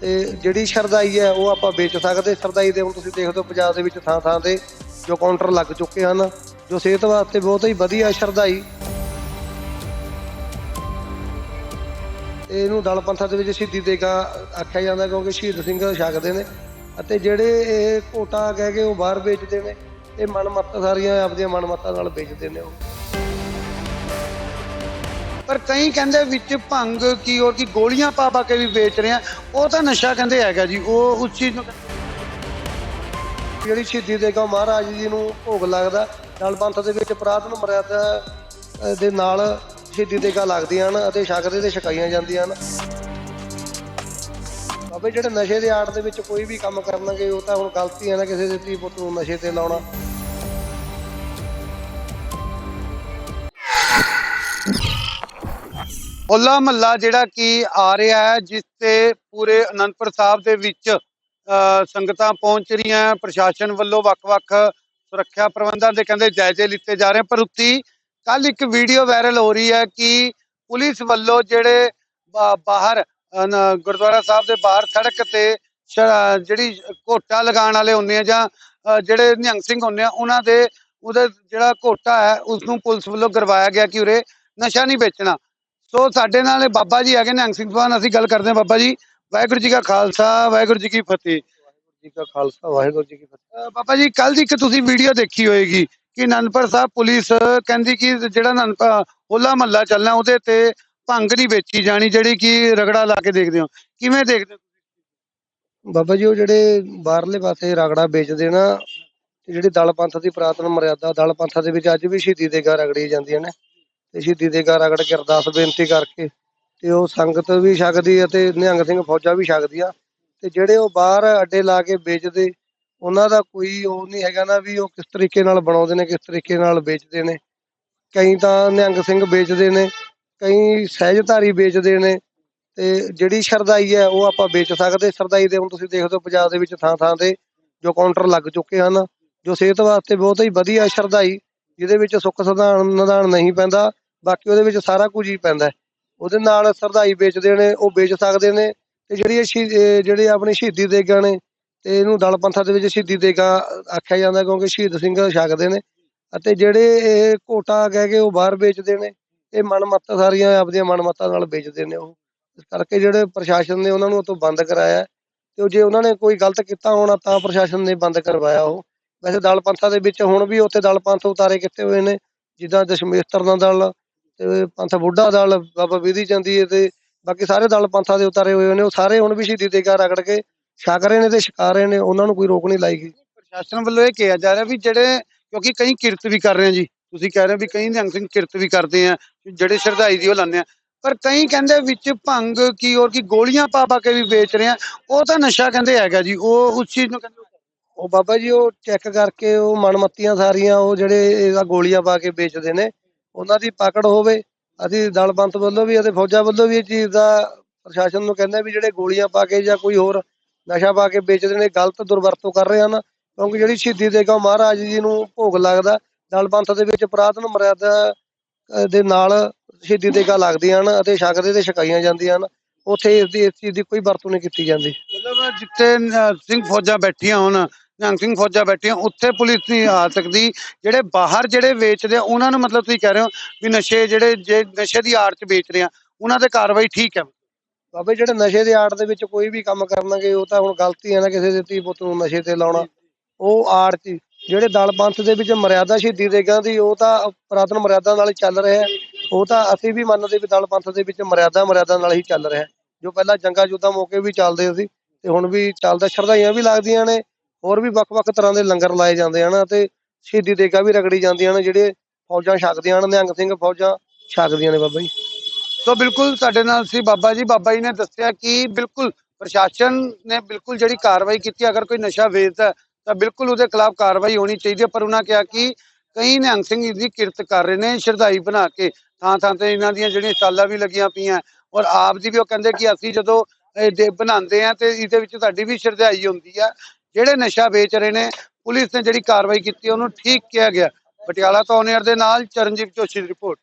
ਤੇ ਜਿਹੜੀ ਸ਼ਰਦਾਈ ਹੈ, ਉਹ ਆਪਾਂ ਵੇਚ ਸਕਦੇ। ਸ਼ਰਦਾਈ ਦੇ ਹੁਣ ਤੁਸੀਂ ਦੇਖਦੇ ਹੋ ਪੰਜਾਬ ਦੇ ਵਿੱਚ ਥਾਂ ਥਾਂ ਤੇ ਜੋ ਕਾਊਂਟਰ ਲੱਗ ਚੁੱਕੇ ਹਨ, ਜੋ ਸਿਹਤ ਵਾਸਤੇ ਬਹੁਤ ਹੀ ਵਧੀਆ ਸ਼ਰਦਾਈ। ਇਹਨੂੰ ਦਲ ਪੰਥਾ ਦੇ ਵਿੱਚ ਸ਼ਹੀਦੀ ਦੇਗਾ ਆਖਿਆ ਜਾਂਦਾ, ਕਿਉਂਕਿ ਸ਼ਹੀਦ ਸਿੰਘ ਛਕਦੇ ਨੇ। ਅਤੇ ਜਿਹੜੇ ਇਹ ਕੋਟਾ ਕਹਿ ਕੇ ਉਹ ਬਾਹਰ ਵੇਚਦੇ ਨੇ, ਇਹ ਮਨਮੱਤ ਸਾਰੀਆਂ ਆਪਦੀਆਂ ਮਨਮੱਤਾਂ ਨਾਲ ਵੇਚਦੇ ਨੇ ਉਹ। ਪਰ ਕਈ ਕਹਿੰਦੇ ਵਿੱਚ ਭੰਗ ਕੀ ਹੋਰ ਕੀ ਗੋਲੀਆਂ ਪਾ ਪਾ ਕੇ ਵੀ ਵੇਚ ਰਹੇ ਆ। ਉਹ ਤਾਂ ਨਸ਼ਾ ਕਹਿੰਦੇ ਹੈਗਾ ਜੀ, ਉਹ ਉਸ ਚੀਜ਼ ਨੂੰ ਜਿਹੜੀ ਸ਼ਹੀਦੀ ਦੇਗਾ ਮਹਾਰਾਜ ਜੀ ਨੂੰ ਭੋਗ ਲੱਗਦਾ ਦਲ ਪੰਥ ਦੇ ਵਿੱਚ ਪ੍ਰਾਰਥਨਾ ਮਰਿਆਦਾ ਦੇ ਨਾਲ ਸ਼ਹੀਦੀ ਦੇਗਾ ਲੱਗਦੀਆਂ ਹਨ ਅਤੇ ਛਕਦੇ ਤੇ ਛਕਾਈਆਂ ਜਾਂਦੀਆਂ ਹਨ। ਬਾਬੇ, ਜਿਹੜੇ ਨਸ਼ੇ ਦੇ ਆੜ ਦੇ ਵਿੱਚ ਕੋਈ ਵੀ ਕੰਮ ਕਰਨਗੇ, ਉਹ ਤਾਂ ਹੁਣ ਗਲਤੀ ਹੈ ਨਾ ਕਿਸੇ ਦੇ ਧੀ ਪੁੱਤ ਨੂੰ ਨਸ਼ੇ ਤੇ ਲਾਉਣਾ। ਹੋਲਾ ਮਹੱਲਾ ਜਿਹੜਾ ਕਿ ਆ ਰਿਹਾ ਹੈ ਜਿਸ ਤੇ ਪੂਰੇ ਅਨੰਦਪੁਰ ਸਾਹਿਬ ਦੇ ਵਿੱਚ ਅ, ਸੰਗਤਾਂ ਪਹੁੰਚ ਰਹੀਆਂ ਪ੍ਰਸ਼ਾਸਨ ਵੱਲੋਂ ਵੱਖ-ਵੱਖ ਸੁਰੱਖਿਆ ਪ੍ਰਬੰਧਾਂ ਦੇ ਕਹਿੰਦੇ ਜਾਇਜ਼ੇ ਲਿੱਤੇ ਜਾ ਰਹੇ ਪਰ ਉੱਤੀ ਕੱਲ ਇੱਕ ਵੀਡੀਓ ਵਾਇਰਲ ਹੋ ਰਹੀ ਹੈ ਕਿ ਪੁਲਿਸ ਵੱਲੋਂ ਜਿਹੜੇ ਬਾਹਰ ਗੁਰਦੁਆਰਾ ਸਾਹਿਬ ਦੇ ਬਾਹਰ ਸੜਕ ਤੇ ਜਿਹੜੀ ਘੋਟਾ ਲਗਾਉਣ ਵਾਲੇ ਹੁੰਦੇ ਆ ਜਾਂ ਜਿਹੜੇ ਨਿਹੰਗ ਸਿੰਘ ਹੁੰਦੇ ਆ ਉਹਨਾਂ ਦੇ ਉਹਦਾ ਜਿਹੜਾ ਘੋਟਾ ਹੈ ਉਸ ਨੂੰ ਪੁਲਿਸ ਵੱਲੋਂ ਕਰਵਾਇਆ ਗਿਆ ਕਿ ਉਰੇ ਨਸ਼ਾ ਨਹੀਂ ਵੇਚਣਾ। ਸੋ ਸਾਡੇ ਨਾਲ ਬਾਬਾ ਜੀ ਹੈਗੇ ਨਿਹੰਗ ਸਿੰਘ ਸਾਹਿਬ ਅਸੀਂ ਗੱਲ ਕਰਦੇ ਹਾਂ ਬਾਬਾ ਜੀ। ਵਾਹਿਗੁਰੂ ਜੀ ਕਾ ਖਾਲਸਾ ਵਾਹਿਗੁਰੂ ਜੀ ਕੀ ਫਤਿਹ। ਵਾਹਿਗੁਰੂ ਜੀ ਕਾ ਖਾਲਸਾ ਵਾਹਿਗੁਰੂ ਜੀ ਕੀ ਫਤਿਹ। ਬਾਬਾ ਜੀ ਕੱਲ ਦੀ ਇੱਕ ਤੁਸੀਂ ਵੀਡੀਓ ਦੇਖੀ ਹੋਏਗੀ ਕਿ ਅਨੰਦਪੁਰ ਸਾਹਿਬ ਪੁਲਿਸ ਕਹਿੰਦੀ ਕਿ ਜਿਹੜਾ ਅਨੰਦਪੁਰ ਹੋਲਾ ਮਹੱਲਾ ਚੱਲਣਾ ਉਹਦੇ ਤੇ ਭੰਗ ਨਹੀਂ ਵੇਚੀ ਜਾਣੀ ਜਿਹੜੀ ਕਿ ਰਗੜਾ ਲਾ ਕੇ ਦੇਖਦੇ ਹੋ। ਕਿਵੇਂ ਦੇਖਦੇ ਹੋ? ਬਾਬਾ ਜੀ ਉਹ ਜਿਹੜੇ ਬਾਹਰਲੇ ਪਾਸੇ ਰਗੜਾ ਵੇਚਦੇ ਨਾ ਜਿਹੜੀ ਦਲ ਪੰਥ ਦੀ ਪ੍ਰਾਰਥਨਾ ਮਰਿਆਦਾ ਦਲ ਪੰਥਾਂ ਦੇ ਵਿੱਚ ਅੱਜ ਵੀ ਸ਼ਹੀਦੀ ਦੇ ਗਾ ਰਗੜੀ ਜਾਂਦੀਆਂ ਨੇ। ਤੇ ਸ਼ਹੀਦੀ ਦੇ ਗਾ ਅਗੜ ਕੇ ਅਰਦਾਸ ਬੇਨਤੀ ਕਰਕੇ ਤੇ ਉਹ ਸੰਗਤ ਵੀ ਛਕਦੀ ਹੈ ਤੇ ਨਿਹੰਗ ਸਿੰਘ ਫੌਜਾਂ ਵੀ ਛਕਦੀਆਂ। ਤੇ ਜਿਹੜੇ ਉਹ ਬਾਹਰ ਅੱਡੇ ਲਾ ਕੇ ਵੇਚਦੇ, ਉਹਨਾਂ ਦਾ ਕੋਈ ਉਹ ਨਹੀਂ ਹੈਗਾ ਨਾ ਵੀ ਉਹ ਕਿਸ ਤਰੀਕੇ ਨਾਲ ਬਣਾਉਂਦੇ ਨੇ, ਕਿਸ ਤਰੀਕੇ ਨਾਲ ਵੇਚਦੇ ਨੇ। ਕਈ ਤਾਂ ਨਿਹੰਗ ਸਿੰਘ ਵੇਚਦੇ ਨੇ, ਕਈ ਸਹਿਜਧਾਰੀ ਵੇਚਦੇ ਨੇ ਤੇ ਜਿਹੜੀ ਸ਼ਰਦਾਈ ਹੈ ਉਹ ਆਪਾਂ ਵੇਚ ਸਕਦੇ। ਸ਼ਰਦਾਈ ਦੇ ਹੁਣ ਤੁਸੀਂ ਦੇਖਦੇ ਹੋ ਪੰਜਾਬ ਦੇ ਵਿੱਚ ਥਾਂ ਥਾਂ ਤੇ ਜੋ ਕਾਊਂਟਰ ਲੱਗ ਚੁੱਕੇ ਹਨ, ਜੋ ਸਿਹਤ ਵਾਸਤੇ ਬਹੁਤ ਹੀ ਵਧੀਆ ਸ਼ਰਦਾਈ ਜਿਹਦੇ ਵਿੱਚ ਸੁੱਖ ਸਧਾਨ ਨਿਦਾਨ ਨਹੀਂ ਪੈਂਦਾ। ਬਾਕੀ ਉਹਦੇ ਵਿੱਚ ਸਾਰਾ ਕੁਝ ਹੀ ਪੈਂਦਾ ਉਹਦੇ ਨਾਲ ਸ਼ਰਦਾਈ ਵੇਚਦੇ ਨੇ, ਉਹ ਵੇਚ ਸਕਦੇ ਨੇ। ਤੇ ਜਿਹੜੀ ਇਹ ਸ਼ਹੀ- ਜਿਹੜੇ ਆਪਣੇ ਸ਼ਹੀਦੀ ਦੇਗਾ ਨੇ, ਤੇ ਇਹਨੂੰ ਦਲ ਪੰਥਾਂ ਦੇ ਵਿੱਚ ਸ਼ਹੀਦੀ ਦੇਗਾ ਆਖਿਆ ਜਾਂਦਾ ਕਿਉਂਕਿ ਸ਼ਹੀਦ ਸਿੰਘ ਛਕਦੇ ਨੇ। ਅਤੇ ਜਿਹੜੇ ਇਹ ਘੋਟਾ ਕਹਿ ਕੇ ਉਹ ਬਾਹਰ ਵੇਚਦੇ ਨੇ, ਇਹ ਮਨਮੱਤ ਸਾਰੀਆਂ ਆਪਦੀਆਂ ਮਨਮੱਤਾਂ ਨਾਲ ਵੇਚਦੇ ਨੇ ਉਹ। ਇਸ ਕਰਕੇ ਜਿਹੜੇ ਪ੍ਰਸ਼ਾਸਨ ਨੇ ਉਹਨਾਂ ਨੂੰ ਉਹ ਤੋਂ ਬੰਦ ਕਰਾਇਆ ਤੇ ਉਹ ਜੇ ਉਹਨਾਂ ਨੇ ਕੋਈ ਗਲਤ ਕੀਤਾ ਹੋਣਾ ਤਾਂ ਪ੍ਰਸ਼ਾਸਨ ਨੇ ਬੰਦ ਕਰਵਾਇਆ ਉਹ। ਵੈਸੇ ਦਲ ਪੰਥਾਂ ਦੇ ਵਿੱਚ ਹੁਣ ਵੀ ਉੱਥੇ ਦਲ ਪੰਥ ਉਤਾਰੇ ਕੀਤੇ ਹੋਏ ਨੇ, ਜਿੱਦਾਂ ਦਸ਼ਮੇਸ਼ਤਰ ਦਾ ਦਲ ਤੇ ਪੰਥ ਬੁੱਢਾ ਦਲ ਬਾਬਾ ਵਿਧੀ ਚੰਦੀ ਹੈ ਤੇ ਬਾਕੀ ਸਾਰੇ ਦਲ ਪੰਥਾਂ ਦੇ ਉਤਾਰੇ ਹੋਏ ਨੇ ਉਹ ਸਾਰੇ ਹੁਣ ਵੀ ਸ਼ਹੀਦੀ ਦੇਗਾ ਰਗੜ ਕੇ ਛਕ ਰਹੇ ਨੇ ਤੇ ਛਕਾ ਰਹੇ ਨੇ ਉਹਨਾਂ ਨੂੰ ਕੋਈ ਰੋਕ ਨਹੀਂ ਲਾਈ ਗਈ। ਪ੍ਰਸ਼ਾਸਨ ਵੱਲੋਂ ਇਹ ਕਿਹਾ ਜਾ ਰਿਹਾ ਵੀ ਜਿਹੜੇ ਕਿਉਂਕਿ ਕਈ ਕਿਰਤ ਵੀ ਕਰ ਰਹੇ ਆ ਜੀ ਤੁਸੀਂ ਕਹਿ ਰਹੇ ਵੀ ਕਈ ਨਿਹੰਗ ਸਿੰਘ ਕਿਰਤ ਵੀ ਕਰਦੇ ਆ ਜਿਹੜੇ ਸ਼ਰਧਾਈ ਦੀ ਉਹ ਲਾਉਂਦੇ ਆ ਪਰ ਕਈ ਕਹਿੰਦੇ ਵਿੱਚ ਭੰਗ ਕੀ ਹੋਰ ਕੀ ਗੋਲੀਆਂ ਪਾ ਪਾ ਕੇ ਵੀ ਵੇਚ ਰਹੇ ਆ ਉਹ ਤਾਂ ਨਸ਼ਾ ਕਹਿੰਦੇ ਹੈਗਾ ਜੀ ਉਹ ਉਸ ਚੀਜ਼ ਨੂੰ ਕਹਿੰਦੇ ਉਹ ਬਾਬਾ ਜੀ ਉਹ ਚੈੱਕ ਕਰਕੇ ਉਹ ਮਨਮੱਤੀਆਂ ਸਾਰੀਆਂ ਉਹ ਜਿਹੜੇ ਇਹਦਾ ਗੋਲੀਆਂ ਪਾ ਕੇ ਵੇਚਦੇ ਨੇ ਉਹਨਾਂ ਦੀ ਪਕੜ ਹੋਵੇ, ਅਸੀਂ ਦਲ ਵੱਲੋਂ ਵੀ ਅਤੇ ਫੌਜਾਂ ਵੱਲੋਂ ਵੀ ਇਹ ਚੀਜ਼ ਦਾ ਪ੍ਰਸ਼ਾਸਨ ਨੂੰ ਕਹਿੰਦੇ ਵੀ ਜਿਹੜੇ ਗੋਲੀਆਂ ਪਾ ਕੇ ਜਾਂ ਕੋਈ ਹੋਰ ਨਸ਼ਾ ਪਾ ਕੇ ਵੇਚਦੇ ਨੇ ਗਲਤ ਦੁਰਵਰਤੋਂ ਕਰ ਰਹੇ ਹਨ। ਕਿਉਂਕਿ ਜਿਹੜੀ ਸ਼ਹੀਦੀ ਦੇਗਾ ਮਹਾਰਾਜ ਜੀ ਨੂੰ ਭੋਗ ਲੱਗਦਾ ਦਲ ਪੰਥ ਦੇ ਵਿੱਚ ਪ੍ਰਾਰਥਨਾ ਮਰਿਆਦਾ ਦੇ ਨਾਲ ਸ਼ਹੀਦੀ ਦੇਗਾ ਲੱਗਦੀਆਂ ਹਨ ਅਤੇ ਸ਼ਕਦੇ ਤੇ ਛਕਾਈਆਂ ਜਾਂਦੀਆਂ ਹਨ। ਉੱਥੇ ਇਸ ਦੀ, ਇਸ ਚੀਜ਼ ਦੀ ਕੋਈ ਵਰਤੋਂ ਨਹੀਂ ਕੀਤੀ ਜਾਂਦੀ। ਮਤਲਬ ਜਿੱਥੇ ਸਿੰਘ ਫੌਜਾਂ ਬੈਠੀਆਂ ਹੋਣ ਨਿਹੰਗ ਸਿੰਘ ਫੌਜਾਂ ਬੈਠੀਆਂ, ਉੱਥੇ ਪੁਲਿਸ ਨਹੀਂ ਆ ਸਕਦੀ ਜਿਹੜੇ ਬਾਹਰ ਜਿਹੜੇ ਵੇਚਦੇ ਆ, ਉਹਨਾਂ ਨੂੰ ਮਤਲਬ ਤੁਸੀਂ ਕਹਿ ਰਹੇ ਹੋ ਵੀ ਨਸ਼ੇ ਜਿਹੜੇ, ਜੇ ਨਸ਼ੇ ਦੀ ਆੜ ਚ ਵੇਚ ਰਹੇ ਆ, ਉਹਨਾਂ ਤੇ ਕਾਰਵਾਈ ਠੀਕ ਹੈ। ਬਾਬੇ, ਜਿਹੜੇ ਨਸ਼ੇ ਦੇ ਆੜ ਦੇ ਵਿੱਚ ਕੋਈ ਵੀ ਕੰਮ ਕਰਨਗੇ, ਉਹ ਤਾਂ ਹੁਣ ਗਲਤੀ ਹੈ ਨਾ ਕਿਸੇ ਦੇ ਧੀ ਪੁੱਤ ਨੂੰ ਨਸ਼ੇ ਤੇ ਲਾਉਣਾ। ਉਹ ਆੜ 'ਚ ਜਿਹੜੇ ਦਲ ਪੰਥ ਦੇ ਵਿੱਚ ਮਰਿਆਦਾ ਸ਼ਹੀਦੀ ਦੇਗਾਂ ਦੀ, ਉਹ ਤਾਂ ਪੁਰਾਤਨ ਮਰਿਆਦਾ ਨਾਲ ਹੀ ਚੱਲ ਰਿਹਾ ਉਹ ਤਾਂ ਅਸੀਂ ਵੀ ਮੰਨਦੇ ਵੀ ਦਲ ਪੰਥ ਦੇ ਵਿੱਚ ਮਰਿਆਦਾ ਮਰਿਆਦਾ ਨਾਲ ਹੀ ਚੱਲ ਰਿਹਾ ਜੋ ਪਹਿਲਾਂ ਜੰਗਾ ਯੁੱਧਾਂ ਮੌਕੇ ਵੀ ਚੱਲਦੇ ਸੀ, ਤੇ ਹੁਣ ਵੀ ਚੱਲਦਾ, ਸ਼ਰਧਾਈਆਂ ਵੀ ਲੱਗਦੀਆਂ ਨੇ। ਹੋਰ ਵੀ ਵੱਖ-ਵੱਖ ਤਰ੍ਹਾਂ ਦੇ ਲੰਗਰ ਲਾਏ ਜਾਂਦੇ ਹਨ ਤੇ ਸ਼ਹੀਦੀ ਦੇਗਾਂ ਵੀ ਰਗੜੀ ਜਾਂਦੀਆਂ ਨੇ, ਜਿਹੜੇ ਫੌਜਾਂ ਛਕਦੀਆਂ ਹਨ ਨਿਹੰਗ ਸਿੰਘ ਫੌਜਾਂ ਛਕਦੀਆਂ ਨੇ ਬਾਬਾ ਜੀ। ਸੋ ਬਿਲਕੁਲ ਸਾਡੇ ਨਾਲ ਸੀ ਬਾਬਾ ਜੀ ਬਾਬਾ ਜੀ ਨੇ ਦੱਸਿਆ ਕਿ ਬਿਲਕੁਲ ਪ੍ਰਸ਼ਾਸਨ ਨੇ ਬਿਲਕੁਲ ਜਿਹੜੀ ਕਾਰਵਾਈ ਕੀਤੀ, ਅਗਰ ਕੋਈ ਨਸ਼ਾ ਵੇਚਦਾ ਤਾਂ ਬਿਲਕੁਲ ਉਹਦੇ ਖਿਲਾਫ ਕਾਰਵਾਈ ਹੋਣੀ ਚਾਹੀਦੀ ਹੈ, ਪਰ ਉਹਨਾਂ ਕਿਹਾ ਕਿ ਕਈ ਨਿਹੰਗ ਸਿੰਘ ਦੀ ਕਿਰਤ ਕਰ ਰਹੇ ਨੇ, ਸ਼ਰਧਾਈ ਬਣਾ ਕੇ ਥਾਂ ਥਾਂ ਤੇ ਇਹਨਾਂ ਦੀਆਂ ਜਿਹੜੀਆਂ ਸਾਲਾਂ ਵੀ ਲੱਗੀਆਂ ਪਈਆਂ ਔਰ ਆਪ ਦੀ ਵੀ ਉਹ ਕਹਿੰਦੇ ਕਿ ਅਸੀਂ ਜਦੋਂ ਇਹ ਦੇ ਬਣਾਉਂਦੇ ਆ ਤੇ ਇਹਦੇ ਵਿੱਚ ਸਾਡੀ ਵੀ ਸ਼ਰਧਾਈ ਹੁੰਦੀ ਆ ਜਿਹੜੇ ਨਸ਼ਾ ਵੇਚ ਰਹੇ ਨੇ, ਪੁਲਿਸ ਨੇ ਜਿਹੜੀ ਕਾਰਵਾਈ ਕੀਤੀ, ਉਹਨੂੰ ਠੀਕ ਕਿਹਾ ਗਿਆ। ਪਟਿਆਲਾ ਤੋਂ ਔਨ 에ਅਰ ਦੇ ਨਾਲ ਚਰਨਜੀਤ ਜੋਸ਼ੀ ਦੀ ਰਿਪੋਰਟ।